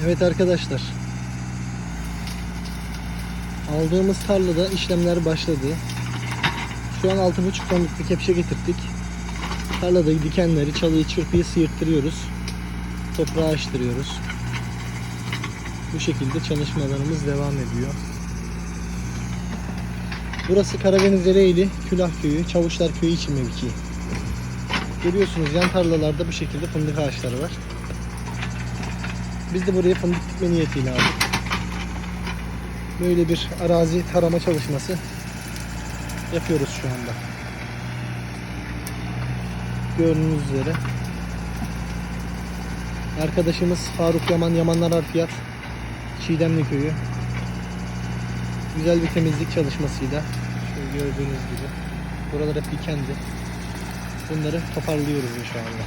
Evet arkadaşlar. Aldığımız tarlada işlemler başladı. Şu an 6,5 tonluk bir kepçe getirdik. Tarladaki dikenleri, çalıyı, çırpıyı sıyırttırıyoruz. Toprağı açtırıyoruz. Bu şekilde çalışmalarımız devam ediyor. Burası Karadeniz Ereğli, Külah Köyü, Çavuşlar Köyü için mevki. Görüyorsunuz yan tarlalarda bu şekilde fındık ağaçları var. Biz de buraya fındık dikme niyetiyle aldık. Böyle bir arazi tarama çalışması yapıyoruz şu anda. Gördüğünüz üzere. Arkadaşımız Faruk Yaman, Yamanlar Harfiyat, Çiğdemli Köyü. Güzel bir temizlik çalışmasıyla şöyle gördüğünüz gibi. Buralar hep dikendi. Bunları toparlıyoruz şu anda.